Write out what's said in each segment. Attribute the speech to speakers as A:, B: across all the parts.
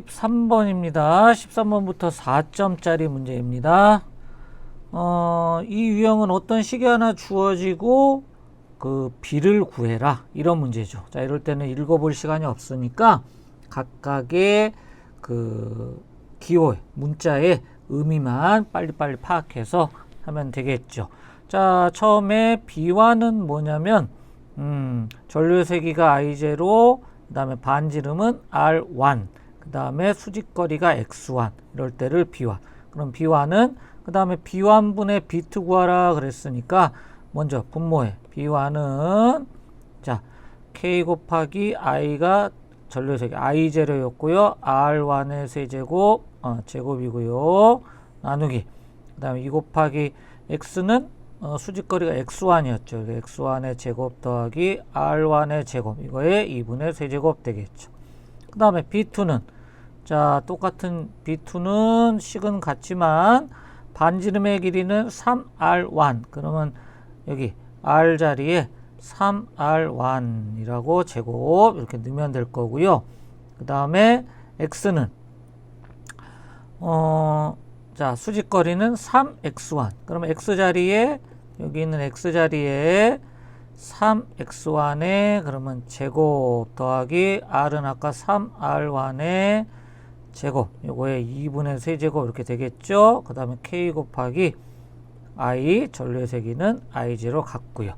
A: 13번입니다. 13번부터 4점짜리 문제입니다. 어, 이 유형은 어떤 시계 하나 주어지고 그 비를 구해라 이런 문제죠. 자, 이럴 때는 읽어볼 시간이 없으니까 각각의 그 기호 문자의 의미만 빨리빨리 파악해서 하면 되겠죠. 자, 처음에 비화는 뭐냐면 음, 전류세기가 I0, 그 다음에 반지름은 R1, 그 다음에 수직거리가 X1, 이럴 때를 비환. 그럼 비환은 그 다음에 비환분의 비트 구하라 그랬으니까 먼저 분모에 비환은 자 K 곱하기 I가 전류세기 I0였고요. R1의 세제곱 어, 제곱이고요. 나누기 그 다음에 2 곱하기 X는 어, 수직거리가 x1이었죠. x1의 제곱 더하기 r1의 제곱 이거의 2분의 세제곱 되겠죠. 그 다음에 b2는 자 똑같은 b2는 식은 같지만 반지름의 길이는 3r1 그러면 여기 r 자리에 3r1이라고 제곱 이렇게 넣으면 될 거고요. 그 다음에 x는 어, 자 수직거리는 3x1 그러면 x 자리에 여기 있는 x 자리에 3x1에 그러면 제곱 더하기 r은 아까 3r1의 제곱 요거에 2분의 세제곱 이렇게 되겠죠? 그 다음에 k 곱하기 i 전류의 세기는 i0 같고요.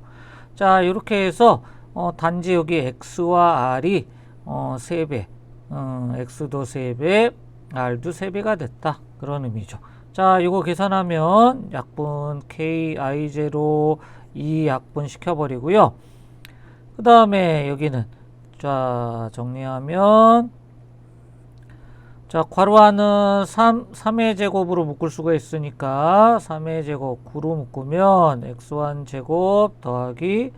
A: 자 이렇게 해서 어, 단지 여기 x와 r이 어, 3배 어, x도 3배 r도 3배가 됐다. 그런 의미죠. 자, 이거 계산하면 약분 k i0 2 약분 시켜버리고요. 그 다음에 여기는 자 정리하면 자 괄호 안은 3, 3의 제곱으로 묶을 수가 있으니까 3의 제곱 9로 묶으면 x1 제곱 더하기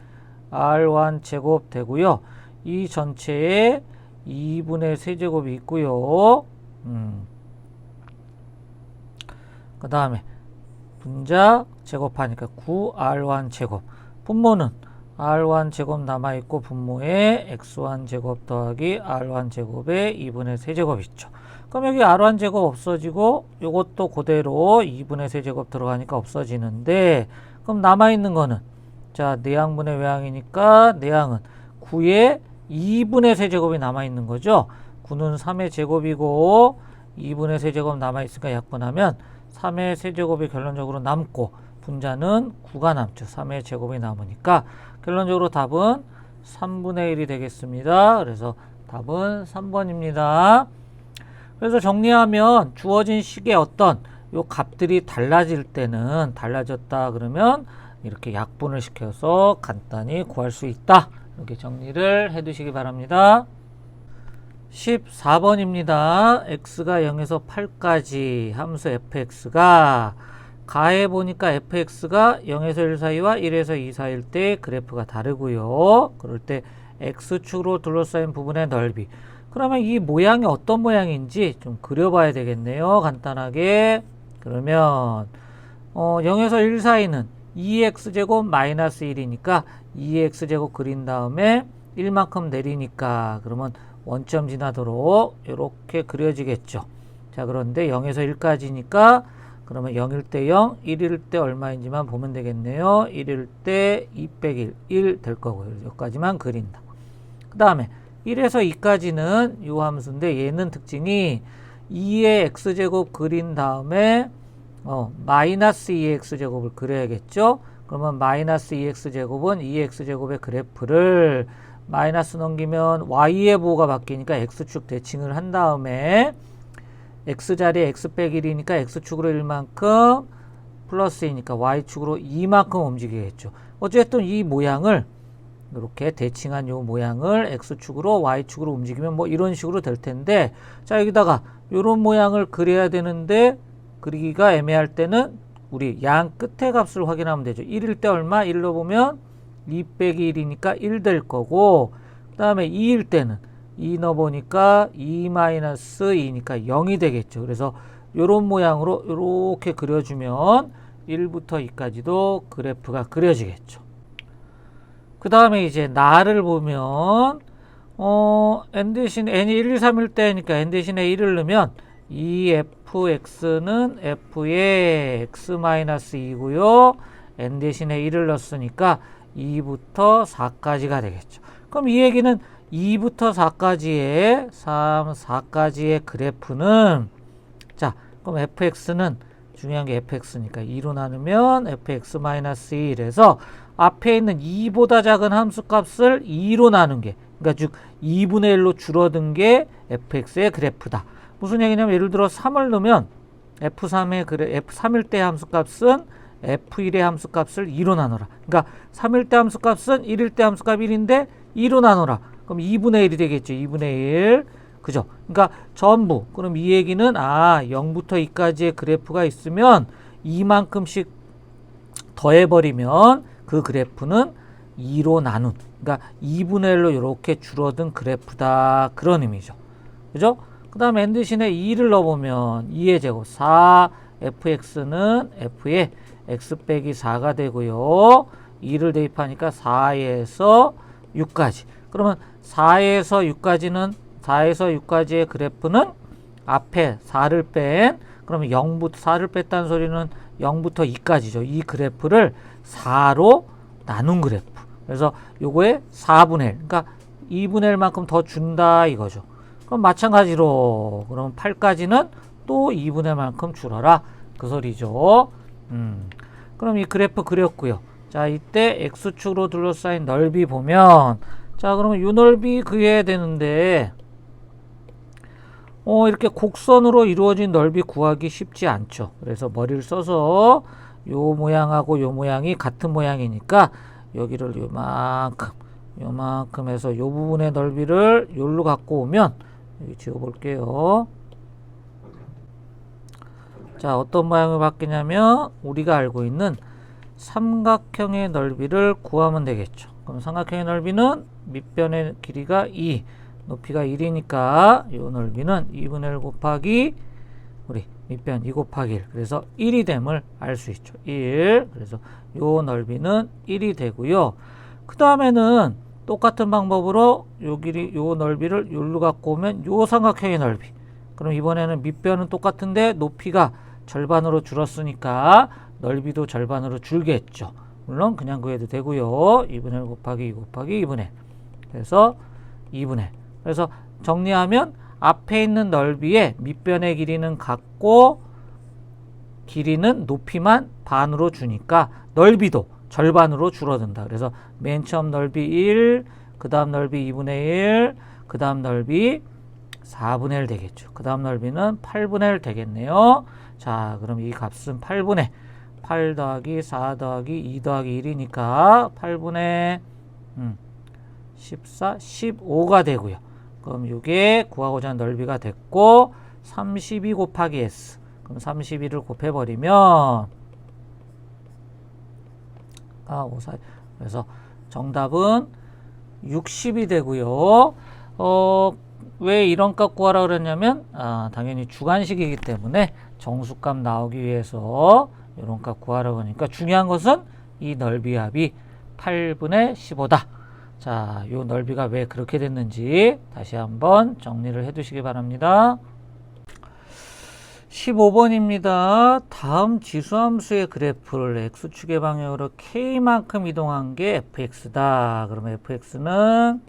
A: r1 제곱 되고요. 이 전체에 2분의 세제곱이 있고요. 음. 그 다음에 분자 제곱하니까 9r1 제곱 분모는 r1 제곱 남아있고 분모에 x1 제곱 더하기 r1 제곱에 2분의 세제곱 있죠. 그럼 여기 r1 제곱 없어지고 이것도 그대로 2분의 세제곱 들어가니까 없어지는데 그럼 남아있는 거는 자 내양분의 외양이니까 내양은 9에 2분의 세제곱이 남아있는 거죠. 9는 3의 제곱이고 2분의 세제곱 남아있으니까 약분하면 3의 세제곱이 결론적으로 남고 분자는 9가 남죠. 3의 제곱이 남으니까 결론적으로 답은 3분의 1이 되겠습니다. 그래서 답은 3번입니다. 그래서 정리하면 주어진 식의 어떤 요 값들이 달라질 때는 달라졌다 그러면 이렇게 약분을 시켜서 간단히 구할 수 있다. 이렇게 정리를 해 두시기 바랍니다. 14번입니다. x가 0에서 8까지 함수 fx가 가해 보니까 fx가 0에서 1 사이와 1에서 2 사이일 때 그래프가 다르고요. 그럴 때 x축으로 둘러싸인 부분의 넓이. 그러면 이 모양이 어떤 모양인지 좀 그려봐야 되겠네요. 간단하게. 그러면 어, 0에서 1 사이는 2x제곱 마이너스 1이니까 2x제곱 그린 다음에 1만큼 내리니까 그러면 원점 지나도록 이렇게 그려지겠죠. 자, 그런데 0에서 1까지니까 그러면 0일 때 0, 1일 때 얼마인지만 보면 되겠네요. 1일 때2 빼기 1, 1될 거고요. 여기까지만 그린다. 그 다음에 1에서 2까지는 이 함수인데 얘는 특징이 2의 x제곱 그린 다음에 어, 마이너스 2의 x제곱을 그려야겠죠. 그러면 마이너스 2x제곱은 2x제곱의 그래프를 마이너스 넘기면 y의 부호가 바뀌니까 x축 대칭을 한 다음에 x자리에 x 빼기 1이니까 x축으로 1만큼 플러스이니까 y축으로 2만큼 움직이겠죠. 어쨌든 이 모양을 이렇게 대칭한 요 모양을 x축으로 y축으로 움직이면 뭐 이런 식으로 될 텐데 자 여기다가 요런 모양을 그려야 되는데 그리기가 애매할 때는 우리 양 끝의 값을 확인하면 되죠. 1일 때 얼마? 1로 보면 2 빼기 1이니까 1 될 거고 그 다음에 2일 때는 2 넣어보니까 2 마이너스 2니까 0이 되겠죠. 그래서 이런 모양으로 이렇게 그려주면 1부터 2까지도 그래프가 그려지겠죠. 그 다음에 이제 나를 보면 어, n 대신 n이 1, 2, 3일 때니까 n 대신에 1을 넣으면 이 fx는 f의 x-2고요. n 대신에 1을 넣었으니까 2부터 4까지가 되겠죠. 그럼 이 얘기는 2부터 4까지의 3, 4까지의 그래프는 자, 그럼 fx는 중요한 게 fx니까 2로 나누면 fx-1에서 앞에 있는 2보다 작은 함수 값을 2로 나눈 게 그러니까 즉 2분의 1로 줄어든 게 fx의 그래프다. 무슨 얘기냐면 예를 들어 3을 넣으면 f3의 그래 f3일 때 함수 값은 f1의 함수 값을 2로 나눠라. 그러니까 3일 때 함수 값은 1일 때 함수 값 1인데 2로 나눠라. 그럼 2분의 1이 되겠죠. 2분의 1. 그죠? 그러니까 전부. 그럼 이 얘기는 아, 0부터 2까지의 그래프가 있으면 이만큼씩 더해버리면 그 그래프는 2로 나눈. 그러니까 2분의 1로 이렇게 줄어든 그래프다. 그런 의미죠. 그죠? 그 다음에 n 대신에 2를 넣어보면 2의 제곱 4 fx는 f의 x 빼기 4가 되고요. 2를 대입하니까 4에서 6까지. 그러면 4에서 6까지는 4에서 6까지의 그래프는 앞에 4를 뺀 그러면 0부터 4를 뺐다는 소리는 0부터 2까지죠. 이 그래프를 4로 나눈 그래프. 그래서 요거에 4분의 1. 그러니까 2분의 1만큼 더 준다 이거죠. 그럼 마찬가지로 그럼 8까지는 또 2분의 1만큼 줄어라. 그 소리죠. 음. 그럼 이 그래프 그렸고요. 자, 이때 x축으로 둘러싸인 넓이 보면 자, 그러면 요 넓이 그려야 되는데 어, 이렇게 곡선으로 이루어진 넓이 구하기 쉽지 않죠. 그래서 머리를 써서 요 모양하고 요 모양이 같은 모양이니까 여기를 요만큼 요만큼 해서 요 부분의 넓이를 요로 갖고 오면 여기 지워 볼게요. 자, 어떤 모양을 바뀌냐면 우리가 알고 있는 삼각형의 넓이를 구하면 되겠죠. 그럼 삼각형의 넓이는 밑변의 길이가 2, 높이가 1이니까 이 넓이는 2분의 1 곱하기 우리 밑변 2 곱하기 1. 그래서 1이 됨을 알 수 있죠. 1. 그래서 이 넓이는 1이 되고요. 그 다음에는 똑같은 방법으로 요 길이 요 넓이를 요로 갖고 오면 요 삼각형의 넓이. 그럼 이번에는 밑변은 똑같은데 높이가 절반으로 줄었으니까 넓이도 절반으로 줄겠죠. 물론 그냥 구해도 되고요. 2분의 1 곱하기 2 곱하기 2분의 1. 그래서 2분의 1. 그래서 정리하면 앞에 있는 넓이의 밑변의 길이는 같고 길이는 높이만 반으로 주니까 넓이도 절반으로 줄어든다. 그래서 맨 처음 넓이 1, 그 다음 넓이 2분의 1, 그 다음 넓이 4분의 1 되겠죠. 그 다음 넓이는 8분의 1 되겠네요. 자, 그럼 이 값은 8분의 8 더하기 4 더하기 2 더하기 1이니까 8분의 음, 14, 15가 되고요. 그럼 이게 구하고자 하는 넓이가 됐고 32 곱하기 s 그럼 32를 곱해버리면 아, 5, 4 그래서 정답은 60이 되고요. 어, 왜 이런 값 구하라 그랬냐면 아, 당연히 주관식이기 때문에 정수값 나오기 위해서 이런 값 구하라고 하니까 중요한 것은 이 넓이 합이 8분의 15다. 자, 요 넓이가 왜 그렇게 됐는지 다시 한번 정리를 해 두시기 바랍니다. 15번입니다. 다음 지수함수의 그래프를 x축의 방향으로 k만큼 이동한 게 fx다. 그러면 fx는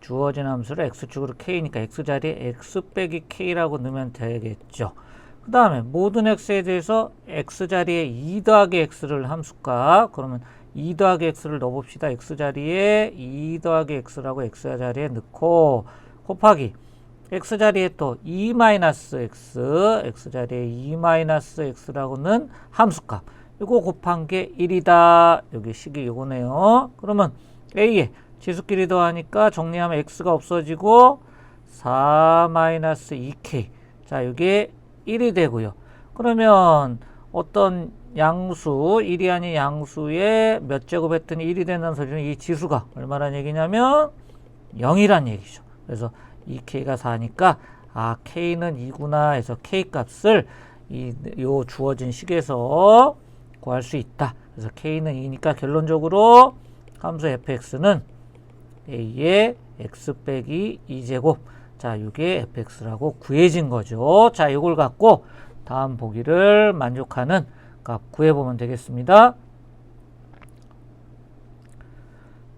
A: 주어진 함수를 x축으로 k니까 x자리에 x 빼기 k라고 넣으면 되겠죠. 그 다음에 모든 x에 대해서 x자리에 2 더하기 x를 함수값 그러면 2 더하기 x를 넣어봅시다. x자리에 2 더하기 x라고 x자리에 넣고 곱하기 x자리에 또 2 마이너스 x x자리에 2 마이너스 x라고는 함수값 이거 곱한 게 1이다. 여기 식이 이거네요. 그러면 a에 지수끼리 더하니까 정리하면 x가 없어지고 4 마이너스 2k 자 이게 1이 되고요. 그러면 어떤 양수 1이 아닌 양수에 몇 제곱 했더니 1이 된다는 소리는 이 지수가 얼마란 얘기냐면 0이란 얘기죠. 그래서 2k가 4니까 아 k는 2구나 해서 k 값을 이 요 주어진 식에서 구할 수 있다. 그래서 k는 2니까 결론적으로 함수 fx는 a의 x 빼기 2제곱 자 이게 fx라고 구해진 거죠. 자 이걸 갖고 다음 보기를 만족하는 값 구해보면 되겠습니다.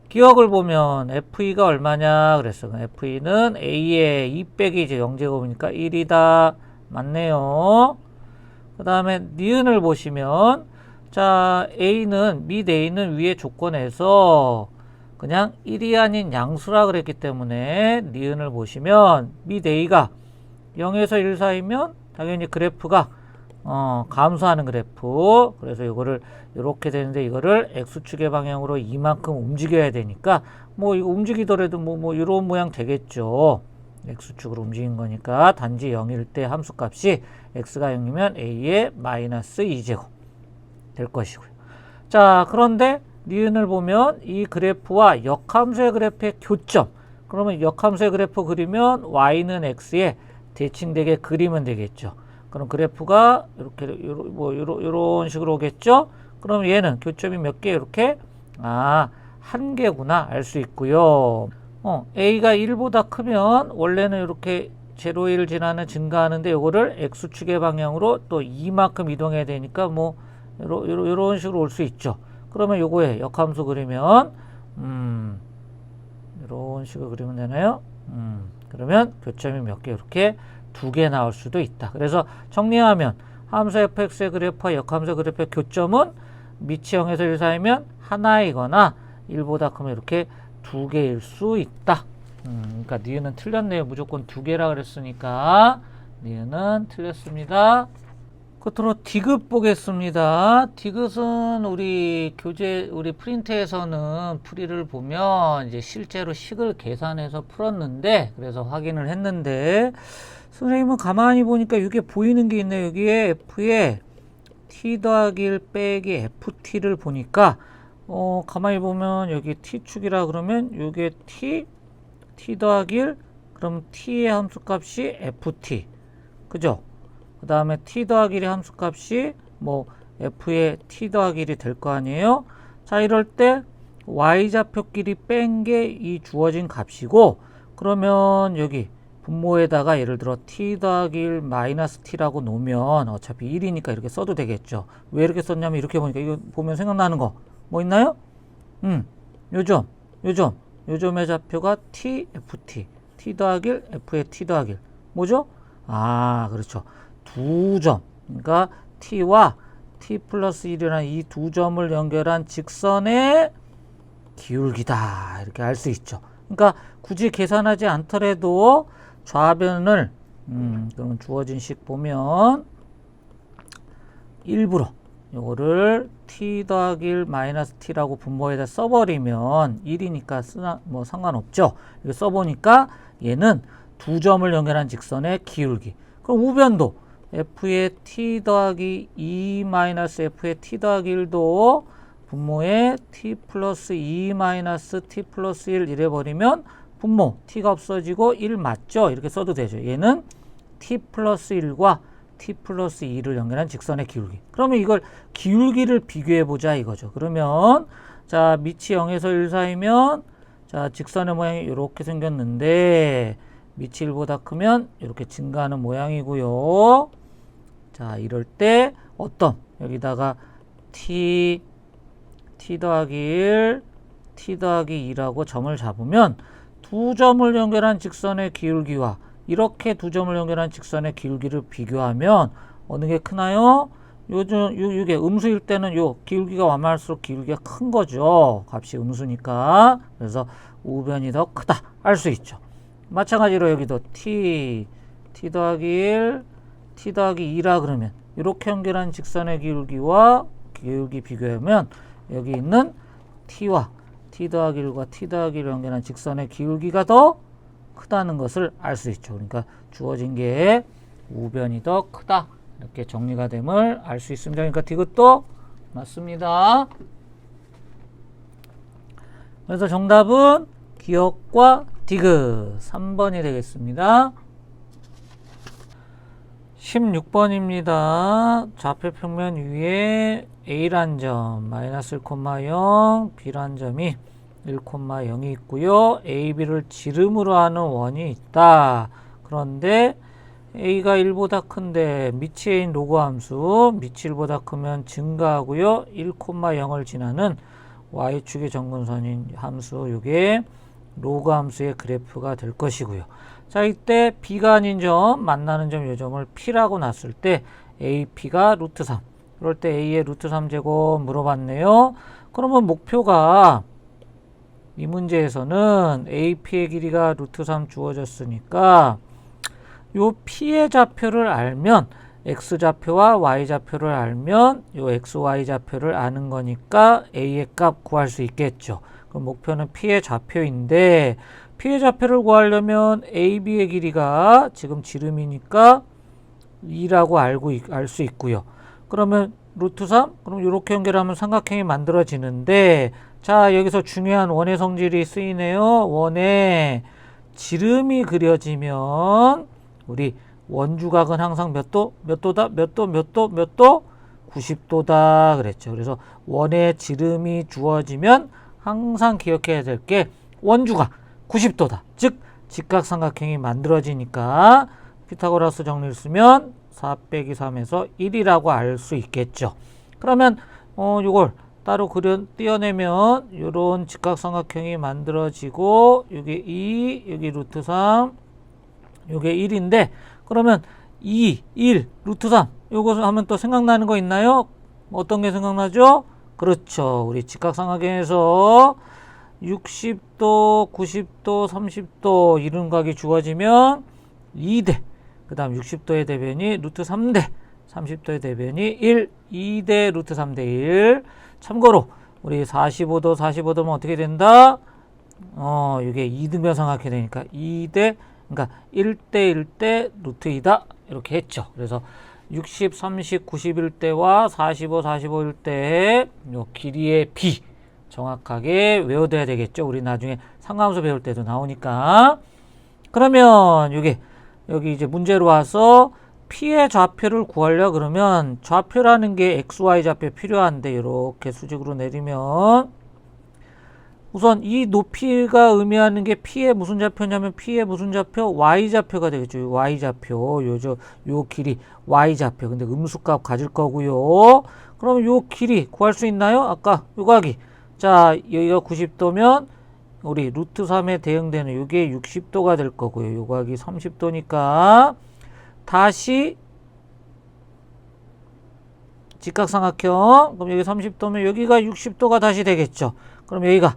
A: 기억을 보면 FE가 얼마냐 그랬어. FE는 A의 2 빼기 이제 0제곱이니까 1이다. 맞네요. 그 다음에 니은을 보시면 자 A는 미 A는 위의 조건에서 그냥 1이 아닌 양수라 그랬기 때문에 니은을 보시면 미 A가 0에서 1 사이면 당연히 그래프가 어, 감소하는 그래프. 그래서 이거를 이렇게 되는데 이거를 x축의 방향으로 이만큼 움직여야 되니까 뭐 이거 움직이더라도 뭐 뭐 이런 모양 되겠죠. x축으로 움직인 거니까 단지 0일 때 함수값이 x가 0이면 a의 마이너스 2제곱 될 것이고요. 자, 그런데 니은을 보면 이 그래프와 역함수의 그래프의 교점. 그러면 역함수의 그래프 그리면 y는 x에 대칭되게 그리면 되겠죠. 그럼 그래프가 이렇게 요러, 뭐 요러, 요런 식으로 오겠죠. 그럼 얘는 교점이 몇 개 이렇게 아, 한 개구나 알 수 있고요. 어, a가 1보다 크면 원래는 이렇게 제로 1 지나는 증가하는데 요거를 x축의 방향으로 또 이만큼 이동해야 되니까 뭐 요러, 요러, 요런 식으로 올 수 있죠. 그러면 요거에 역함수 그리면 음, 이런 식으로 그리면 되나요? 음, 그러면 교점이 몇 개 이렇게 두 개 나올 수도 있다. 그래서 정리하면 함수 fx의 그래프와 역함수 그래프의 교점은 밑이 0에서 1 사이면 하나이거나 1보다 크면 이렇게 두 개일 수 있다. 음, 그러니까 니은은 틀렸네요. 무조건 두 개라 그랬으니까 니은은 틀렸습니다. 끝으로 디귿 보겠습니다. 디귿은 우리 교재, 우리 프린트에서는 풀이를 보면 이제 실제로 식을 계산해서 풀었는데, 그래서 확인을 했는데, 선생님은 가만히 보니까 이게 보이는 게 있네요. 여기에 F에 T 더하기 1 빼기 FT를 보니까, 어, 가만히 보면 여기 T축이라 그러면 이게 T, T 더하기 1, 그럼 T의 함수 값이 FT. 그죠? 그 다음에 t 더하기 1의 함수값이 뭐 f의 t 더하기 1이 될 거 아니에요? 자 이럴 때 y좌표끼리 뺀 게 이 주어진 값이고 그러면 여기 분모에다가 예를 들어 t 더하기 1 마이너스 t라고 놓으면 어차피 1이니까 이렇게 써도 되겠죠. 왜 이렇게 썼냐면 이렇게 보니까 이거 보면 생각나는 거 뭐 있나요? 음, 요점, 요점, 요점의 좌표가 t, ft, t 더하기 1, f의 t 더하기 1. 뭐죠? 아, 그렇죠. 두 점, 그러니까 t와 t 플러스 1이라는 이 두 점을 연결한 직선의 기울기다 이렇게 알 수 있죠. 그러니까 굳이 계산하지 않더라도 좌변을 음, 그러면 주어진 식 보면 일부러 요거를 t 더하기 1 마이너스 t라고 분모에다 써버리면 1이니까 쓰나 뭐 상관없죠. 이거 써보니까 얘는 두 점을 연결한 직선의 기울기. 그럼 우변도 f의 t 더하기 2 마이너스 f의 t 더하기 1도 분모에 t 플러스 2 마이너스 t 플러스 1 이래버리면 분모 t가 없어지고 1 맞죠? 이렇게 써도 되죠. 얘는 t 플러스 1과 t 플러스 2를 연결한 직선의 기울기. 그러면 이걸 기울기를 비교해 보자 이거죠. 그러면 자 밑이 0에서 1 사이면 자 직선의 모양이 이렇게 생겼는데 밑이 1보다 크면 이렇게 증가하는 모양이고요. 자, 이럴 때 어떤 여기다가 t t 더하기 1, t 더하기 2라고 점을 잡으면 두 점을 연결한 직선의 기울기와 이렇게 두 점을 연결한 직선의 기울기를 비교하면 어느 게 크나요? 요즘 이게 음수일 때는 요 기울기가 완만할수록 기울기가 큰 거죠. 값이 음수니까. 그래서 우변이 더 크다 알 수 있죠. 마찬가지로 여기도 t t 더하기 1, t 더하기 2라 그러면 이렇게 연결한 직선의 기울기와 기울기 비교하면 여기 있는 t와 t 더하기 1과 t 더하기 1을 연결한 직선의 기울기가 더 크다는 것을 알 수 있죠. 그러니까 주어진 게 우변이 더 크다. 이렇게 정리가 됨을 알 수 있습니다. 그러니까 디귿도 맞습니다. 그래서 정답은 기억과 디귿 3번이 되겠습니다. 16번입니다. 좌표 평면 위에 A란 점, 마이너스 1,0, B란 점이 1,0이 있고요. a, b를 지름으로 하는 원이 있다. 그런데 a가 1보다 큰데 미치인 로그 함수 밑이 1보다 크면 증가하고요. 1,0을 지나는 y축의 정근선인 함수 요게 로그 함수의 그래프가 될 것이고요. 자, 이때 b가 아닌 점 만나는 점 요점을 p라고 놨을 때 ap가 루트 3. 그럴 때 a의 루트 3제곱 물어봤네요. 그러면 목표가 이 문제에서는 AP의 길이가 루트 3 주어졌으니까 요 P의 좌표를 알면 X 좌표와 Y 좌표를 알면 요 X, Y 좌표를 아는 거니까 A의 값 구할 수 있겠죠. 그럼 목표는 P의 좌표인데 P의 좌표를 구하려면 AB의 길이가 지금 지름이니까 2라고 알고 알 수 있고요. 그러면 루트 3? 그럼 이렇게 연결하면 삼각형이 만들어지는데 자 여기서 중요한 원의 성질이 쓰이네요. 원의 지름이 그려지면 우리 원주각은 항상 몇 도? 몇 도다? 몇 도? 몇 도? 몇 도? 90도다 그랬죠. 그래서 원의 지름이 주어지면 항상 기억해야 될 게 원주각 90도다. 즉 직각삼각형이 만들어지니까 피타고라스 정리를 쓰면 4 빼기 3에서 1이라고 알 수 있겠죠. 그러면 어 요걸 따로 그려 띄어내면 요런 직각삼각형이 만들어지고 요게 2, 여기 루트 3, 요게 1인데 그러면 2, 1, 루트 3 요것을 하면 또 생각나는 거 있나요? 어떤 게 생각나죠? 그렇죠. 우리 직각삼각형에서 60도, 90도, 30도 이름각이 주어지면 2대 그 다음 60도의 대변이 루트 3대 30도의 대변이 1, 2대 루트 3대 1 참고로 우리 45도 45도면 어떻게 된다? 어 이게 2등변 삼각형이 되니까 2대 그러니까 1대 1대 루트 2다 이렇게 했죠. 그래서 60, 30, 91대와 45, 45일대의 요 길이의 b 정확하게 외워둬야 되겠죠. 우리 나중에 상관함수 배울 때도 나오니까. 그러면 이게 여기 이제 문제로 와서 p의 좌표를 구하려 그러면 좌표라는 게 xy 좌표 필요한데 이렇게 수직으로 내리면 우선 이 높이가 의미하는 게 p의 무슨 좌표냐면 p의 무슨 좌표 y 좌표가 되겠죠. y 좌표 요저 요 길이 y 좌표. 근데 음수값 가질 거고요. 그럼 요 길이 구할 수 있나요? 아까 요각이 자 여기가 90도면 우리 루트 3에 대응되는 요게 60도가 될 거고요. 요각이 30도니까 다시 직각삼각형 그럼 여기 30도면 여기가 60도가 다시 되겠죠. 그럼 여기가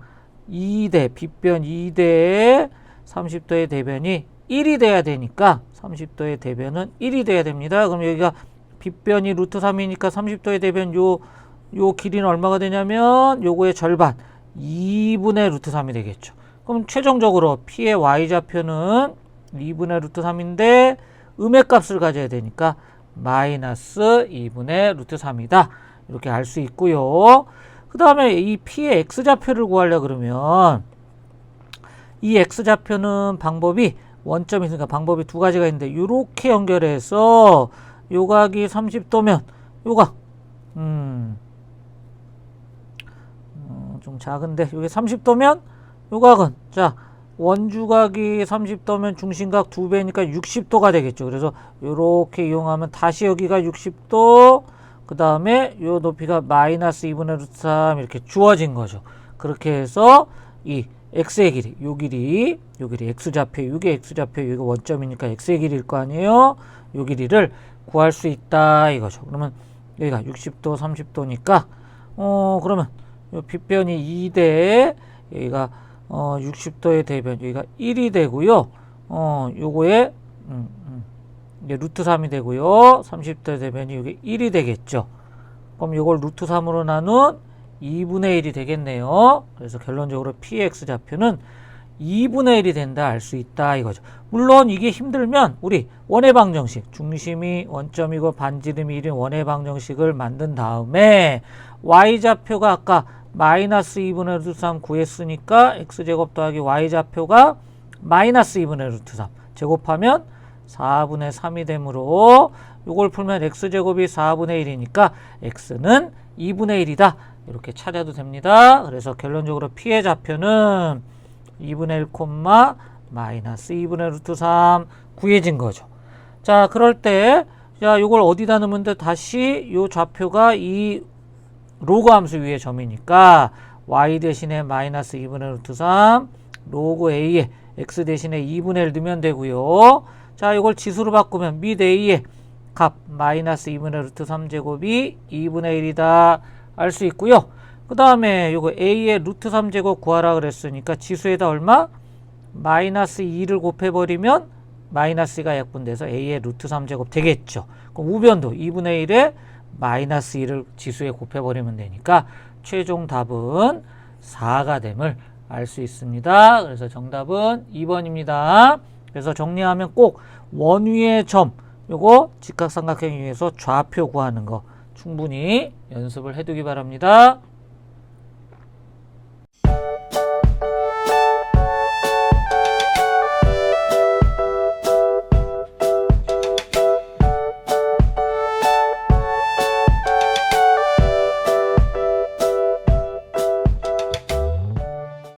A: 2대 빗변 2대 30도의 대변이 1이 돼야 되니까 30도의 대변은 1이 돼야 됩니다. 그럼 여기가 빗변이 루트 3이니까 30도의 대변 요, 요 길이는 얼마가 되냐면 요거의 절반 2분의 루트 3이 되겠죠. 그럼 최종적으로 P의 Y좌표는 2분의 루트 3인데 음의 값을 가져야 되니까 마이너스 2분의 루트 3이다. 이렇게 알 수 있고요. 그 다음에 이 P의 X좌표를 구하려 그러면 이 X좌표는 방법이 원점이 있으니까 방법이 두 가지가 있는데 이렇게 연결해서 요각이 30도면 요각 음, 어, 좀 작은데 이게 30도면 요각은 자 원주각이 30도면 중심각 두 배니까 60도가 되겠죠. 그래서 이렇게 이용하면 다시 여기가 60도 그 다음에 요 높이가 마이너스 2분의 루트 3 이렇게 주어진 거죠. 그렇게 해서 이 x의 길이, 요 길이, 요 길이 x좌표, 요게 x좌표, 요게 원점이니까 x의 길이일 거 아니에요? 요 길이를 구할 수 있다 이거죠. 그러면 여기가 60도, 30도니까 어 그러면 요 빗변이 2대 여기가 어 60도의 대변 여기가 1이 되고요. 어 요거에 음, 음. 이게 루트 3이 되고요. 30도 대변이 이게 1이 되겠죠. 그럼 이걸 루트 3으로 나눈 2분의 1이 되겠네요. 그래서 결론적으로 px 좌표는 2분의 1이 된다 알 수 있다 이거죠. 물론 이게 힘들면 우리 원의 방정식 중심이 원점이고 반지름이 1인 원의 방정식을 만든 다음에 y좌표가 아까 마이너스 2분의 루트 3 구했으니까 x제곱 더하기 y좌표가 마이너스 2분의 루트 3 제곱하면 4분의 3이 되므로 이걸 풀면 x제곱이 4분의 1이니까 x는 2분의 1이다. 이렇게 찾아도 됩니다. 그래서 결론적으로 P의 좌표는 2분의 1 콤마 마이너스 2분의 루트 3 구해진 거죠. 자, 그럴 때, 자, 요걸 어디다 넣으면 돼? 다시 요 좌표가 이 로그 함수 위의 점이니까 y 대신에 마이너스 2분의 루트 3 로그 a에 x 대신에 2분의 1 넣으면 되고요. 자, 이걸 지수로 바꾸면 미 a의 값 마이너스 2분의 루트 3제곱이 2분의 1이다 알 수 있고요. 그 다음에 요거 a의 루트 3제곱 구하라 그랬으니까 지수에다 얼마? 마이너스 2를 곱해버리면 마이너스가 약분돼서 a의 루트 3제곱 되겠죠. 그럼 우변도 2분의 1에 마이너스 2를 지수에 곱해버리면 되니까 최종 답은 4가 됨을 알 수 있습니다. 그래서 정답은 2번입니다. 그래서 정리하면 꼭 원위의 점 요거 직각삼각형 이용해서 좌표 구하는 거 충분히 연습을 해두기 바랍니다.